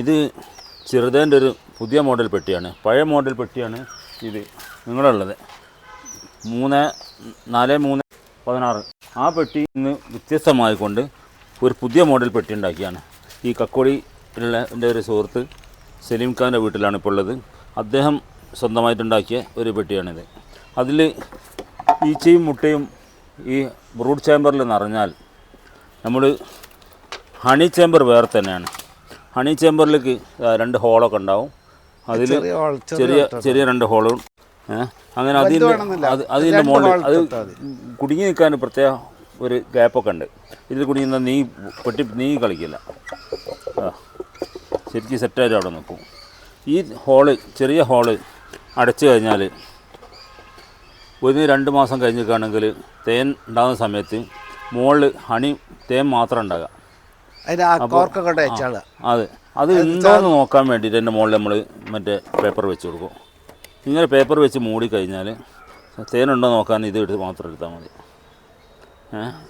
ഇത് ചെറുതേന്റെ ഒരു പുതിയ മോഡൽ പെട്ടിയാണ്. പഴയ മോഡൽ പെട്ടിയാണ് ഇത്. നിങ്ങളുള്ളത്. മൂന്ന് നാല് മൂന്ന് പതിനാറ്. ആ പെട്ടി ഇന്ന് വ്യത്യസ്തമായിക്കൊണ്ട് ഒരു പുതിയ മോഡൽ പെട്ടി ഉണ്ടാക്കിയാണ്. ഈ കക്കോടിയിലുള്ള എന്റെ ഒരു സുഹൃത്ത് സലീം ഖാന്റെ വീട്ടിലാണ് ഇപ്പോൾ ഉള്ളത്. അദ്ദേഹം സ്വന്തമായിട്ടുണ്ടാക്കിയ ഒരു പെട്ടിയാണിത്. അതിൽ ഈച്ചയും മുട്ടയും ഈ ബ്രൂഡ് ചേമ്പറിൽ നിറഞ്ഞാൽ നമ്മൾ ഹണി ചേമ്പർ വേറെ തന്നെയാണ്. ഹണി ചേമ്പറിലേക്ക് രണ്ട് ഹോളൊക്കെ ഉണ്ടാവും. അതിൽ ചെറിയ ചെറിയ രണ്ട് ഹോളും അങ്ങനെ അതിന്റെ വേണമെന്നില്ല. അത് അതിന്റെ മുകളിൽ അത്. കുടുങ്ങി നിൽക്കാൻ പ്രത്യേക ഒരു ഗ്യാപ്പൊക്കെ ഉണ്ട്. ഇതിൽ കുടുങ്ങുന്ന നീ പൊട്ടി നീ കളിക്കില്ല. ആ ശരിക്കും സെറ്റായിട്ട് അവിടെ നിൽക്കും. ഈ ഹോൾ ചെറിയ ഹോൾ അടച്ചു കഴിഞ്ഞാൽ ഒരു രണ്ട് മാസം കഴിഞ്ഞിട്ടാണെങ്കിൽ തേൻ ഉണ്ടാകുന്ന സമയത്ത് മുകളിൽ ഹണി തേൻ മാത്രം ഉണ്ടാകുക അതിന് ആ കോർക്കൊക്കെ അയച്ചാൾ അതെ അത് ഉണ്ടോയെന്ന് നോക്കാൻ വേണ്ടിയിട്ട് എന്റെ മുകളിൽ നമ്മൾ മറ്റേ പേപ്പർ വെച്ച് കൊടുക്കും. ഇങ്ങനെ പേപ്പർ വെച്ച് മൂടി കഴിഞ്ഞാൽ തേനുണ്ടോ നോക്കാൻ ഇത് എടുത്ത് മാത്രം എടുത്താൽ മതി.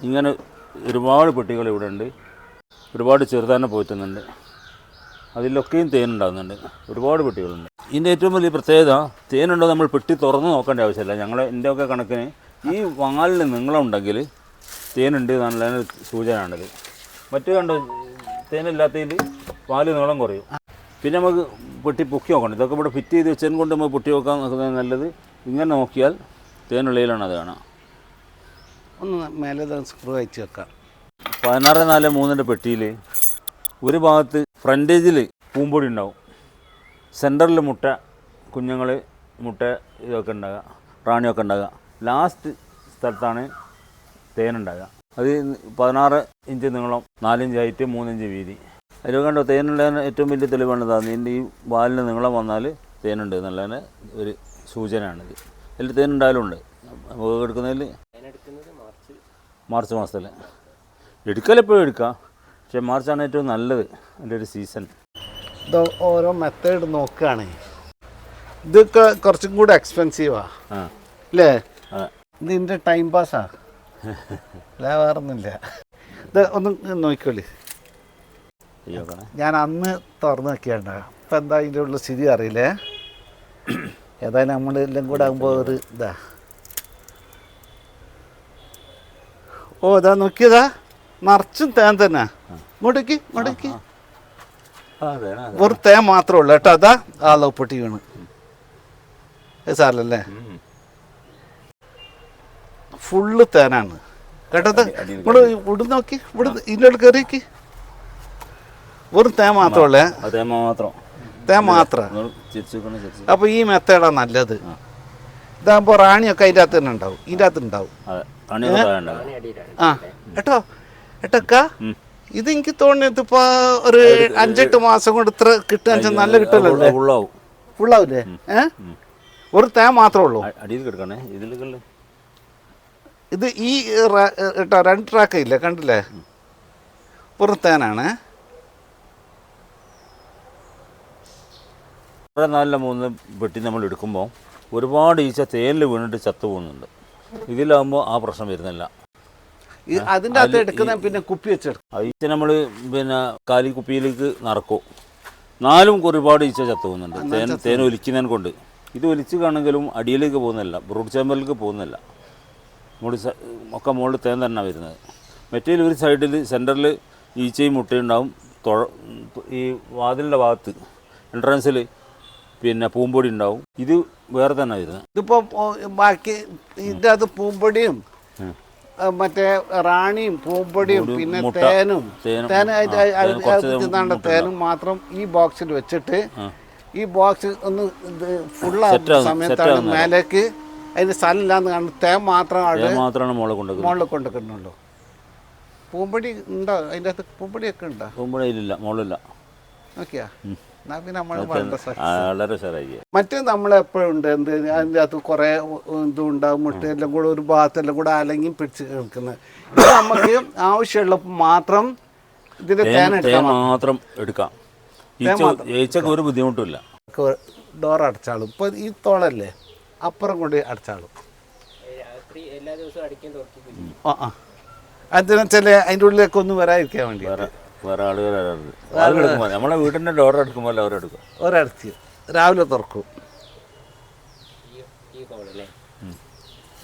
ഇങ്ങനെ ഒരുപാട് പെട്ടികൾ ഇവിടെ ഉണ്ട്. ഒരുപാട് ചെറുതാനെ പോറ്റുന്നുണ്ട്. അതിലൊക്കെയും തേനുണ്ടാകുന്നുണ്ട്. ഒരുപാട് പെട്ടികളുണ്ട്. ഇതിന്റെ ഏറ്റവും വലിയ പ്രത്യേകത തേനുണ്ടോ നമ്മൾ പെട്ടി തുറന്ന് നോക്കേണ്ട ആവശ്യമില്ല. ഞങ്ങൾ എന്റെയൊക്കെ കണക്കിന് ഈ വാലിൽ നീളമുണ്ടെങ്കിൽ തേനുണ്ട് എന്നുള്ളതിന് സൂചന സൂചനയാണിത്. മറ്റു കണ്ടോ തേനില്ലാത്തതിൽ പാൽ നീളം കുറയും. പിന്നെ നമുക്ക് പൊട്ടി പൊക്കി നോക്കണം. ഇതൊക്കെ ഇവിടെ ഫിറ്റ് ചെയ്ത് വെച്ചതിന് കൊണ്ട് നമുക്ക് പൊട്ടി വെക്കാൻ നോക്കുന്നത് നല്ലത്. ഇങ്ങനെ നോക്കിയാൽ തേനുള്ളിലാണ് അത് കാണാം. ഒന്ന് മേലെ സ്ക്രൂ അയച്ച് വെക്കാം. പതിനാറ് നാല് മൂന്നിന്റെ പെട്ടിയിൽ ഒരു ഭാഗത്ത് ഫ്രണ്ടേജിൽ പൂമ്പൊടി ഉണ്ടാവും. സെന്ററിൽ മുട്ട കുഞ്ഞുങ്ങൾ മുട്ട ഇതൊക്കെ ഉണ്ടാകുക റാണിയൊക്കെ ഉണ്ടാകുക ലാസ്റ്റ് സ്ഥലത്താണ് തേനുണ്ടാകുക അത് പതിനാറ് ഇഞ്ച് നീളം നാലിഞ്ച് ഹൈറ്റ് മൂന്നിഞ്ച് വീതി. അതിൽ കണ്ടോ തേനുള്ള ഏറ്റവും വലിയ തെളിവാണ് ഇതാ. നിന്റെ ഈ വാലിന് നീളം വന്നാൽ തേനുണ്ട് എന്നുള്ളതിന് ഒരു സൂചനയാണിത്. അതിൽ തേനുണ്ടായാലും ഉണ്ട് നമുക്ക് എടുക്കുന്നതിൽ മാർച്ച് മാസത്തിൽ എടുക്കലെപ്പോഴും എടുക്കാം. പക്ഷേ മാർച്ചാണ് ഏറ്റവും നല്ലത്. അതിന്റെ ഒരു സീസൺ. ഇത് ഓരോ മെത്തേഡ് നോക്കുകയാണ് ഇതൊക്കെ കുറച്ചും കൂടെ എക്സ്പെൻസീവാ ആ. അല്ലേ ഇതിന്റെ ടൈം പാസ്സാ അല്ല ഇത് ഒന്ന് നോക്കിക്കോളി. ഞാൻ അന്ന് തുറന്നു നോക്കിയാണ്ട. ഇപ്പം എന്താ അതിന്റെ ഉള്ള സ്ഥിതി അറിയില്ലേ? ഏതായാലും നമ്മൾ എല്ലാം കൂടെ ആകുമ്പോൾ ഒരു ഇതാ. ഓ ഇതാ നോക്കിയതാ. നിറച്ചും തേൻ തന്നെ. ഇങ്ങോട്ടേക്ക് ഇങ്ങോട്ടേക്ക്. വെറും തേൻ മാത്രമേ ഉള്ളൂ കേട്ടോ. അതാ ആ ലവ് വീണ്. സാറല്ലേ ഫുള്ള് തേനാണ്. കേട്ടത്? ഇവിടെ ഇവിടെ നോക്കി. ഇവിടെ ഇതിന്റെ കയറിക്ക് വെറും തേ മാത്രമല്ലേ? അതേ മാത്രം. തേ മാത്രം. അപ്പോൾ ഈ മെത്തേഡാ നല്ലത്. ഇതാകുമ്പോൾ റാണിയൊക്കെ അതിന്റെ അകത്ത് തന്നെ ഉണ്ടാവും. ഇതിന്റെ അകത്ത് ഉണ്ടാവും. ആ. ഏട്ടോ ഏട്ടക്ക ഇത് എനിക്ക് തോന്നിയത് ഇപ്പൊ ഒരു അഞ്ചെട്ട് മാസം കൊണ്ട് ഇത്ര കിട്ടുക നല്ല കിട്ടുമല്ലോ ഉള്ളാവും ഫുള്ളാവില്ലേ ഏ? ഒരു തേ മാത്രമേ ഉള്ളൂ. അടിയിൽ കിടക്കണേ. ഇതിൽ ഇത് ഈ കേട്ടോ രണ്ട് ട്രാക്ക് ഇല്ല കണ്ടില്ലേ? പുറത്തേനാണ്. തേനാണ് ഇവിടെ നല്ല മൂന്ന് വെട്ടി നമ്മൾ എടുക്കുമ്പോൾ ഒരുപാട് ഈച്ച തേനിൽ വീണിട്ട് ചത്തു പോകുന്നുണ്ട്. ഇതിലാകുമ്പോൾ ആ പ്രശ്നം വരുന്നില്ല. അതിന്റെ അകത്ത് എടുക്കുന്ന പിന്നെ കുപ്പി വെച്ചെടുക്കും ഈച്ച നമ്മൾ പിന്നെ കാലി കുപ്പിയിലേക്ക് നടക്കും. നാലും ഒരുപാട് ഈച്ച ചത്തു പോകുന്നുണ്ട്. തേൻ തേൻ ഒലിക്കുന്നതിനെ കൊണ്ട് ഇത് ഒലിച്ച് കാണെങ്കിലും അടിയിലേക്ക് പോകുന്നില്ല. ബ്രൂഡ് ചേമ്പറിലേക്ക് പോകുന്നില്ല. സ- ഒക്കെ മുകളിൽ തേൻ തന്നെ വരുന്നത്. മെറ്റീരിയൽ ഒരു സൈഡിൽ സെന്ററിൽ ഈച്ചയും മുട്ടയും ഉണ്ടാവും. തുഴ ഈ വാതിലിന്റെ ഭാഗത്ത് എൻട്രൻസിൽ പിന്നെ പൂമ്പൊടി ഉണ്ടാവും. ഇത് വേറെ തന്നെ വരുന്നത്. ഇതിപ്പോൾ ബാക്കി ഇതിന്റെ അത് പൂമ്പൊടിയും മറ്റേ റാണിയും പൂമ്പൊടിയും പിന്നെ തേനും. തേനും, തേനും മാത്രം ഈ ബോക്സിൽ വെച്ചിട്ട് ഈ ബോക്സ് ഒന്ന് ഫുള്ളാകുന്ന സമയത്താണ്. മേലേക്ക് അതിന് സ്ഥലമില്ലാന്ന് കാണുന്നു തേം മാത്രമാണ് മാത്രമാണ് മുകളിൽ കൊണ്ടുവെക്കുന്നത്. മുകളിൽ കൊണ്ടുവെക്കുന്നുള്ളൂ. പൂമ്പൊടി ഉണ്ടോ? അതിന്റെ അകത്ത് പൂമ്പടിയൊക്കെ ഉണ്ടോ? പൂമ്പടിയിലില്ല മുകളിലില്ല നോക്കിയാ? എന്നാ പിന്നെ നമ്മൾ വളരെ മറ്റേ നമ്മൾ എപ്പോഴും ഉണ്ട്. എന്ത് അതിന്റെ അകത്ത് കുറേ ഇതും ഉണ്ടാവും മുട്ടയെല്ലാം കൂടെ ഒരു ഭാഗത്തെല്ലാം കൂടെ അലങ്ങി പിടിച്ച് കിടക്കുന്നത് ഇത് നമുക്ക് ആവശ്യമുള്ളപ്പോൾ മാത്രം ഇതിന്റെ തേൻ മാത്രം എടുക്കാം. ഈച്ചക്ക് ഒരു ബുദ്ധിമുട്ടില്ല ഡോർ അടച്ചാളും ഇപ്പോൾ ഈ തോളല്ലേ? അപ്പുറം കൊണ്ട് അടച്ചാളും. ആ ആ. അതിന് വെച്ചാൽ അതിന്റെ ഉള്ളിലേക്ക് ഒന്നും വരാതിരിക്കാൻ വേണ്ടി വേറെ ആളുകൾ നമ്മളെ വീടിന്റെ ഡോർ എടുക്കുമ്പോൾ അവരെടുക്കും ഒരടച്ച്. രാവിലെ തുറക്കും. ഈ ഈ ഹോളല്ലേ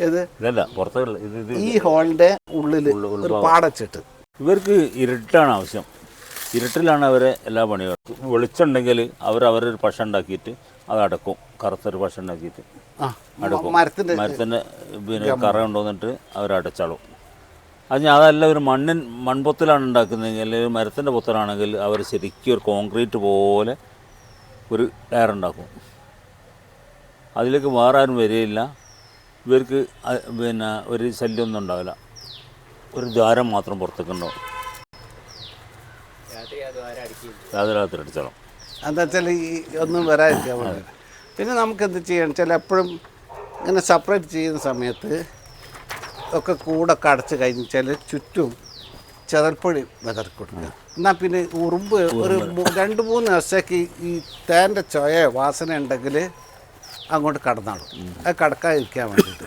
ഇത് ഇതല്ല പുറത്തുള്ള ഇത് ഇത് ഈ ഹോളിന്റെ ഉള്ളിൽ ഒരു പാടച്ചിട്ട് ഇവർക്ക് ഇരുട്ടാണ് ആവശ്യം. ഇരുട്ടിലാണ് അവരെ എല്ലാ പണിയും. വെളിച്ചുണ്ടെങ്കിൽ അവർ അവരൊരു പശ ഉണ്ടാക്കിയിട്ട് അത് അടക്കും. കറുത്തൊരു ഭക്ഷണം ഉണ്ടാക്കിയിട്ട് അടുക്കും മരത്തിന്റെ പിന്നെ കറ കൊണ്ടുവന്നിട്ട് അവർ അടച്ചാളും അത് ഞാൻ അതല്ല ഒരു മണ്ണിൻ മൺപൊത്തിലാണ് ഉണ്ടാക്കുന്നതെങ്കിൽ അല്ലെങ്കിൽ ഒരു മരത്തിന്റെ പൊത്തലാണെങ്കിൽ അവർ ശരിക്കും ഒരു കോൺക്രീറ്റ് പോലെ ഒരു എയർ ഉണ്ടാക്കും. അതിലേക്ക് വേറെ ആരും വരികയില്ല. ഇവർക്ക് പിന്നെ ഒരു ശല്യമൊന്നും ഉണ്ടാവില്ല. ഒരു ദ്വാരം മാത്രം പുറത്തേക്ക് ഉണ്ടാവും രാത്രി രാത്രി എന്താ വെച്ചാൽ ഈ ഒന്നും വരാതിരിക്കാൻ വേണ്ടി പിന്നെ നമുക്ക് എന്ത് ചെയ്യണം? വെച്ചാൽ എപ്പോഴും ഇങ്ങനെ സെപ്പറേറ്റ് ചെയ്യുന്ന സമയത്ത് ഒക്കെ കൂടൊക്കെ അടച്ച് ചില ചുറ്റും ചെതൽപ്പൊടി വിതറി കൊടുക്കുക. എന്നാൽ പിന്നെ ഉറുമ്പ് ഒരു രണ്ട് മൂന്ന് ദിവസത്തേക്ക് ഈ തേന്റെ ചൊയ വാസന ഉണ്ടെങ്കിൽ അങ്ങോട്ട് കടന്നാളും അത് കടക്കാതിരിക്കാൻ വേണ്ടിയിട്ട്.